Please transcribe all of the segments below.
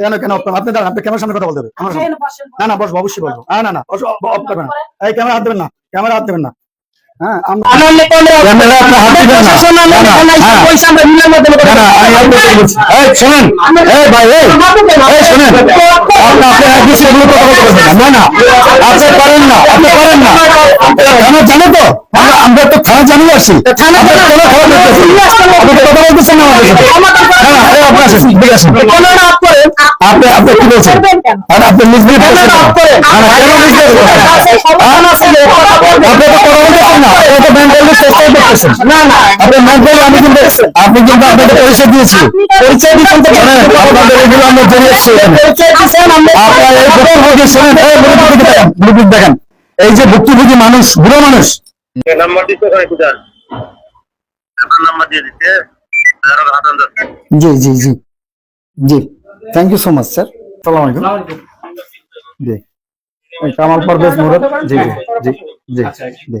কেন কেন করবেন? আপনি দাঁড়ান আপনি ক্যামেরার সামনে কথা বলতে হবে। বসেন না না বস অবশ্যই বলব। না না না অফ করবেন না। এই ক্যামেরা হাত দেবেন না। ক্যামেরা হাত দেবেন না। জানো তো? আমরা- তো থানা জানিয়ে আসছি। আপনি? আপনি কথা বলতেছেন কি বলছেন? আর আপনি? আপনি তো কথা বলতেছেন না আপনি তো মেন্টালি চেষ্টাই করতেছেন। না না আপনি মেন্টালি আমি কিন্তু আপনি কিন্তু আপনাকে পরিচয় দিয়েছি। পরিচয় দিচ্ছেন তো জানেন আপনাদের এগুলো আমরা জড়িয়ে আসছি এই ভুক্তভোগী শোনেন। এই মুরব্বী দেখেন এই যে ভুক্তভোগী মানুষ বুড়ো মানুষ। নাম্বার দিতে ওখানে খুঁজান নাম্বার দিয়ে দিতে। আর হাতান যাচ্ছে জি জি জি জি। Thank you so much sir সালাম আলাইকুম। জি। কামাল পারভেজ মুরাদ জি জি জি। জি জি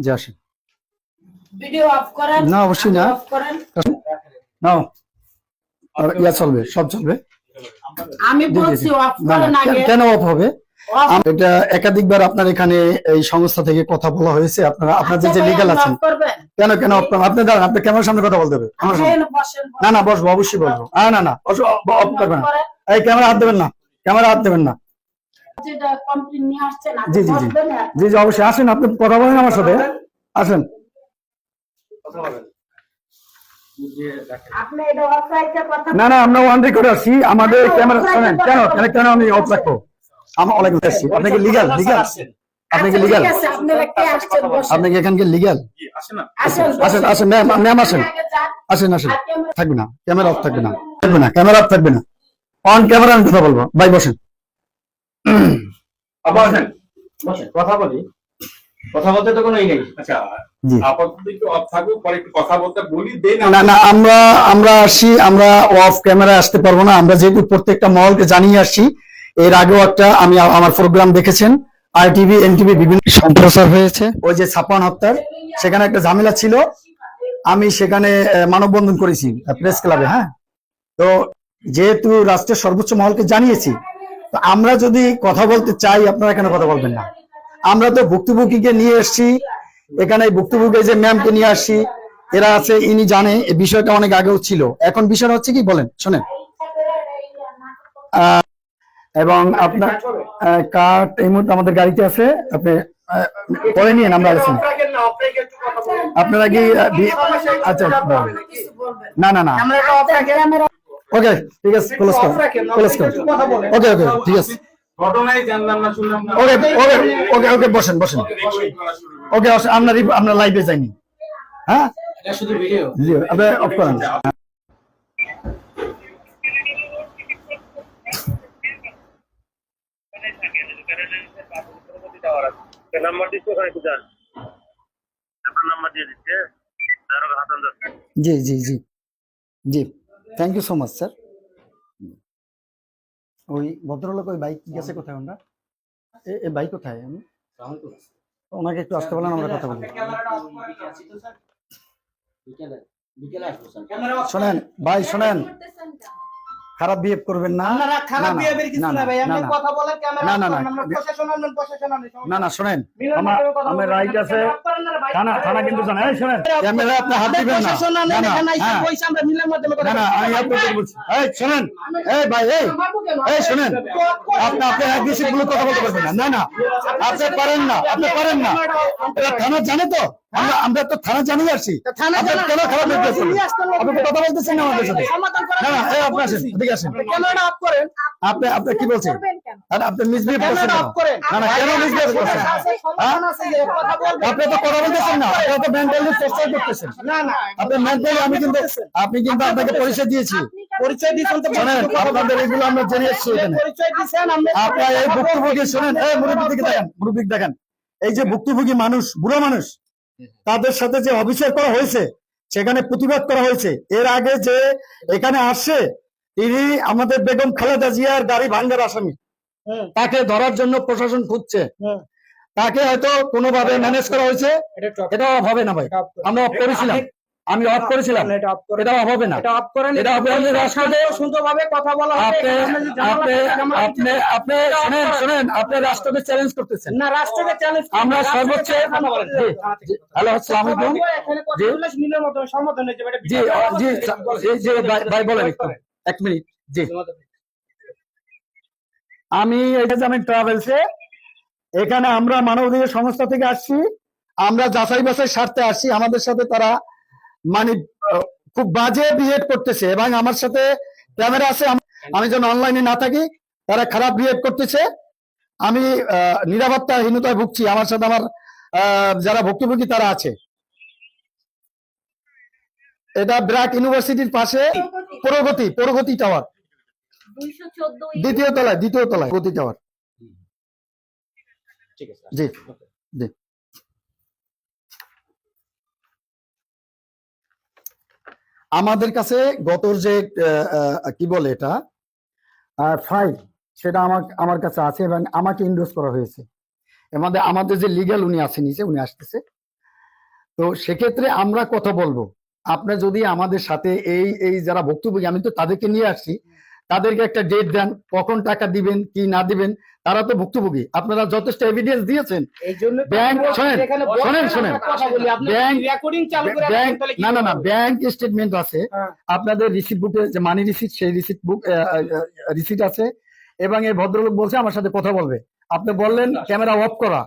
জি আসেন। ভিডিও অফ করেন না, অবশ্যই না। অফ করেন। নাও। আর ইয়া চলবে সব চলবে। আমি বলছি অফ করেন আগে কেন- অফ হবে? এটা একাধিকবার আপনার এখানে এই সংস্থা থেকে কথা বলা হয়েছে। আপনারা যে আচ্ছা যে ভাই, লিগাল আছেন। কেন কেন আপনি দাঁড়ান আপনি ক্যামেরার সামনে কথা বলতে হবে। না না বসবো অবশ্যই বলব না না না অফ করবেন না। এই ক্যামেরা হাত দেবেন না। ক্যামেরা হাত দেবেন না। যেটা কমপ্লেন নিয়ে আসছেন আপনি জি, জি, জি। জি জি অবশ্যই। আসেন আপনি কথা বলেন আমার সাথে। আসেন। না না আমরা ওয়ান রেকর্ড আসছি। আমাদের ক্যামেরা শোনেন কেন কেন আমি অফ রাখব? আমার ওয়ালাইকুম আসছি আপনি কি লিগাল লিগাল আপনি কি আচ্ছা, লিগাল ঠিক আছে, আপনারা কে আসছেন বসেন। আপনি কি এখানকে লিগাল আসেন আসেন ম্যাম ম্যাম আসেন আসেন। আসেন থাকবে না ক্যামেরা অফ থাকবে না। থাকবে না ক্যামেরা অফ থাকবে না। অন ক্যামেরা আমি কথা বলব। ভাই বসেন। বসেন বসেন কথা বলি। কথা বলতে তো কোনো নেই। আচ্ছা একটু কথা বলতে বলি দেন না না আমরা আমরা আসছি আমরা অফ ক্যামেরা আসতে পারব না। আমরা যেহেতু প্রত্যেকটা মহলকে জানিয়ে আসছি এর আগেও একটা আমি আমার প্রোগ্রাম দেখেছেন। আর টিভি এনটিভি বিভিন্ন সম্প্রচার হয়েছে। ওই যে ছাপ্পান হত্যার, সেখানে একটা ঝামেলা ছিল। আমি সেখানে মানববন্ধন করেছি প্রেস ক্লাবে হ্যাঁ? তো যেহেতু রাষ্ট্রের সর্বোচ্চ মহলকে জানিয়েছি, তো আমরা যদি কথা বলতে চাই, আপনারা কেন কথা বলবেন না? আমরা তো ভুক্তভোগীকে নিয়ে এসেছি। এখানে ভুক্তভোগী যে ম্যামকে নিয়ে আসছি, এরা আছে, ইনি জানে বিষয়টা অনেক আগেও ছিল। এখন বিষয়টা হচ্ছে কি, বলেন, শোনেন। এবং আপনার কাঠ এই মুহূর্তে আমাদের গাড়িতে আছে। আপনি পরে নিয়ে আমরা আছি আপনারা কি আচ্ছা। না না না। ওকে ঠিক আছে ক্লোজ করো ক্লোজ করো। ওকে ওকে ঠিক আছে। ওকে ওকে ওকে ওকে বসেন বসেন। ওকে আমরা আমরা লাইভে যাইনি। হ্যাঁ? শুধু ভিডিও জি আপনি অফ করেন। নাম্বার দিচ্ছে ওখানে একটু যান। আপনার নাম্বার দিয়ে দিচ্ছে তার হাতান যাচ্ছে জি জি জি। জি thank you so much sir ওই ভদ্রলোক ওই বাইক গেছে কোথায় ওনারা? এ- বাইক কোথায়? আমি ওনাকে একটু আসতে বলেন আমরা কথা বলি। শোনেন ভাই শোনেন। খারাপ বিহেভ করবেন না। আপনারা খারাপ না, কিছু ভাই আপনি কথা বলেন ক্যামেরা না, না, না। প্রশাসন আনবেন প্রশাসন আনবেন না না শোনেন আমার আমার রাইট আছে। থানা থানা কিন্তু জানা এই শোনেন। ক্যামেরা আপনি হাত দিবেন না। প্রশাসন না এখানে হ্যাঁ। পয়সা আমরা মিলের মাধ্যমে না না আমি আপনাকে বলছি এই শোনেন এই ভাই এই এই শোনেন। আপনি আপনি অ্যাগ্রেসিভগুলো কথা বলতে পারবেন না। না না। আপনি পারেন না আপনি পারেন না। এটা থানা জানে তো। আমরা আমরা তো থানা জানিয়ে আসছি। আপনি কেন খারাপ কথা বলতেছেন না আমাদের সাথে। না না চেষ্টা আপনি আসেন কি বলছেন? আপনি মিসবিহেভ করছেন না না কেন মিসবিহেভ করছেন? আপনি তো কথা বলতেছেন না। আপনি তো মেন্টালি চেষ্টা করতেছেন। না না আপনি মেন্টালি আমি কিন্তু আপনি কিন্তু আপনাকে পরিচয় দিয়েছি। পরিচয় তো আপনাদের এগুলো আমরা জেনে এসেছি এখানে। পরিচয় দিছেন আমরা এই ভুক্তভোগী শোনেন এই মুরব্বী দেখেন মুরব্বী দেখেন। এই যে ভুক্তভোগী মানুষ বুড়ো মানুষ তাদের সাথে যে অবিচার করা হয়েছে সেখানে প্রতিবাদ করা হয়েছে। এর আগে যে এখানে আসছে তিনি আমাদের বেগম খালেদা জিয়ার গাড়ি ভাঙ্গার আসামি। তাকে ধরার জন্য প্রশাসন খুঁজছে। তাকে হয়তো কোনোভাবে ম্যানেজ করা হয়েছে। এটা হবে না ভাই। আমরা করেছিলাম। আমি অফ করেছিলাম। এটা অফ হবে না। এটা অফ করেন এটা হবে আপনি রাষ্ট্রপতি সুন্দরভাবে কথা বলা হবে আপনি আপনি আপনি আপনি শুনেন শুনেন আপনি রাষ্ট্রকে চ্যালেঞ্জ করতেছেন। না রাষ্ট্রকে চ্যালেঞ্জ আমরা সর্বোচ্চ হ্যালো আসসালামু আলাইকুম। জি। মিলের মতো সমাধান হয়ে এটা জি জি জি জি ভাই বলেন একটু। এক মিনিট জি। আমি এটা যে আমি ট্রাভেলসে এখানে আমরা মানবাধিকার সংস্থা থেকে আসছি। আমরা যাচাই বাছাই স্বার্থে আসছি। আমাদের সাথে তারা মানে খুব বাজে বিহেভ করতেছে এবং আমার সাথে ক্যামেরা আছে আমি যেন অনলাইনে না থাকি তারা খারাপ বিহেভ করতেছে। আমি আহ, নিরাপত্তাহীনতায় ভুগছি আমার সাথে আমার আহ, যারা ভুক্তভোগী তারা আছে। এটা ব্র্যাক ইউনিভার্সিটির পাশে প্রগতি প্রগতি টাওয়ার দ্বিতীয় তলায় দ্বিতীয় তলায় প্রগতি টাওয়ার ঠিক আছে জি জি। আমাদের কাছে গতর যে কি বলে এটা? ফাইল সেটা আমার আমার কাছে আছে এবং আমাকে ইন্ডোজ করা হয়েছে। আমাদের আমাদের যে লিগ্যাল উনি আছে নিচে, উনি আসতেছে। তো সেক্ষেত্রে আমরা কথা বলব। আপনার যদি আমাদের সাথে এই এই যারা ভুক্তভোগী আমি তো তাদেরকে নিয়ে আসছি। তাদেরকে একটা ডেট দেন কখন টাকা দিবেন কি না দিবেন তারা তো ভুক্তভোগী। আপনারা যথেষ্ট এভিডেন্স দিয়েছেন। ব্যাংক শোনেন শোনেন শোনেন। ব্যাংক- না না না ব্যাংক স্টেটমেন্ট আছে। হ্যাঁ। আপনাদের রিসিপ্ট বুকে যে মানি রিসিপ্ট সেই রিসিপ্ট বুক রিসিপ্ট আছে। এবং এই ভদ্রলোক বলছে আমার সাথে কথা বলবে। আপনি বললেন ক্যামেরা অফ করা।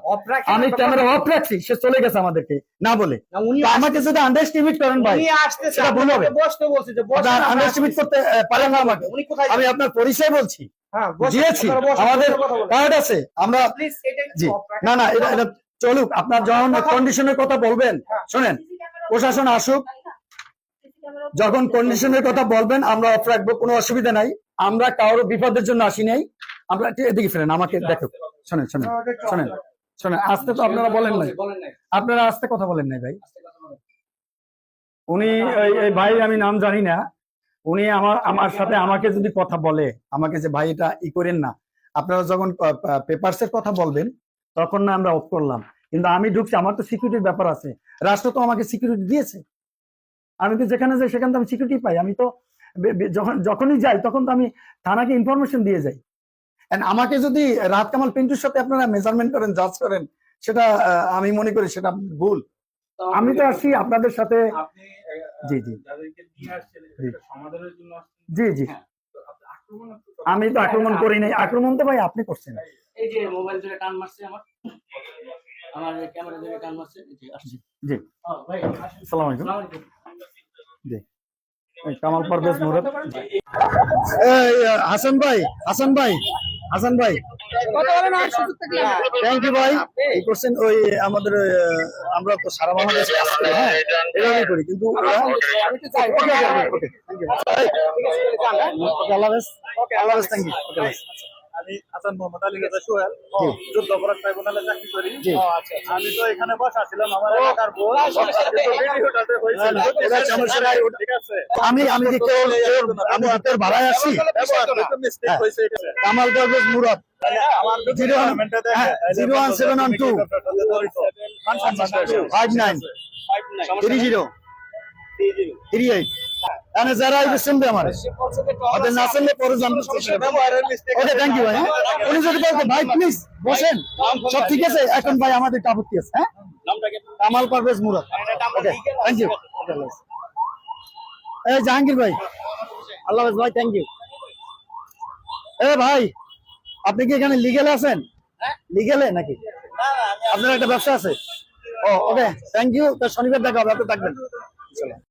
আমি ক্যামেরা অফ রাখছি সে চলে গেছে আমাদেরকে না বলে। আমাকে যদি আন্ডারস্টিমেট করেন ভাই। সেটা ভুল হবে। আন্ডারস্টিমেট করতে পারেন না আমাকে। আমি আপনার পরিচয় বলছি। হ্যাঁ দিয়েছি। আমাদের কার্ড আছে। আমরা না না এটা এটা চলুক। আপনার যখন কন্ডিশনের কথা বলবেন শোনেন প্রশাসন আসুক। যখন কন্ডিশনের কথা বলবেন আমরা অফ রাখব কোনো অসুবিধা নাই। আমরা কারোর বিপদের জন্য আসি নাই। আমরা এদিকে ফেরেন আমাকে দেখো। শোনেন শোনেন শোনেন। শোনেন আসতে তো আপনারা বলেন নাই। আপনারা আসতে কথা বলেন নাই ভাই। উনি এই- ভাই আমি নাম জানি না। উনি আমার আমার সাথে আমাকে যদি কথা বলে আমাকে যে ভাই এটা ই করেন না। আপনারা যখন পেপারস এর কথা বলবেন তখন না আমরা অফ করলাম। কিন্তু আমি ঢুকছি আমার তো সিকিউরিটির ব্যাপার আছে। রাষ্ট্র তো আমাকে সিকিউরিটি দিয়েছে। আমি তো যেখানে যাই সেখানে তো আমি সিকিউরিটি পাই। আমি তো যখন যখনই যাই তখন তো আমি থানাকে ইনফরমেশন দিয়ে যাই। And আমাকে যদি রাত কামাল পিন্টুর সাথে আপনারা মেজারমেন্ট করেন জাজ করেন সেটা আমি মনে করি সেটা ভুল। আমি তো আসি আপনাদের সাথে জি, জি। জি। জি করেন। আমি তো আক্রমণ করি নাই। আক্রমণ তো ভাই আপনি করছেন। এই যে মোবাইল ধরে টান মারছে আমার। আমার ক্যামেরা ধরে টান মারছে এই জি ভাই আসসালামু আলাইকুম। আসসালামু কামাল পারভেজ মুরাদ হাসান ভাই হাসান ভাই। হাসান ভাই। থ্যাংক ইউ ভাই। এই করছেন ওই আমাদের আমরা তো সারা বাংলাদেশে কাজ করি হ্যাঁ? এভাবেই করি কিন্তু আল্লাহ হাফেজ। আল্লাহ হাফেজ থ্যাংক ইউ আমি হাসান মোহাম্মদ আলী গেদা সোহেল যুদ্ধ অপরাধ ট্রাইব্যুনালে চাকরি করি আমি তো এখানে বসা ছিলাম আমার এলাকার ঠিক আছে আমি আমি আমি তোর ভাড়ায় হ্যাঁ। এখানে। কামাল পারভেজ মুরাদ জিরো হ্যাঁ, zero one seven one two five nine three zero three eight এনে যারা আইবে শুনবে আমার। ওদের না শুনলে পরে জানতে ওকে থ্যাংক ইউ ভাই হ্যাঁ? উনি যদি বলতে ভাই প্লিজ বসেন। সব ঠিক আছে? এখন ভাই আমাদের একটু আপত্তি আছে হ্যাঁ? Kamal Parvez Murad. Okay thank you এই জাহাঙ্গীর ভাই। আল্লাহ হাফেজ ভাই থ্যাংক ইউ এ ভাই আপনি কি এখানে লিগেলে আছেন? লিগেলে নাকি? আপনার একটা ব্যবসা আছে? ও ওকে থ্যাংক ইউ শনিবার দেখা হবে আপনি থাকবেন।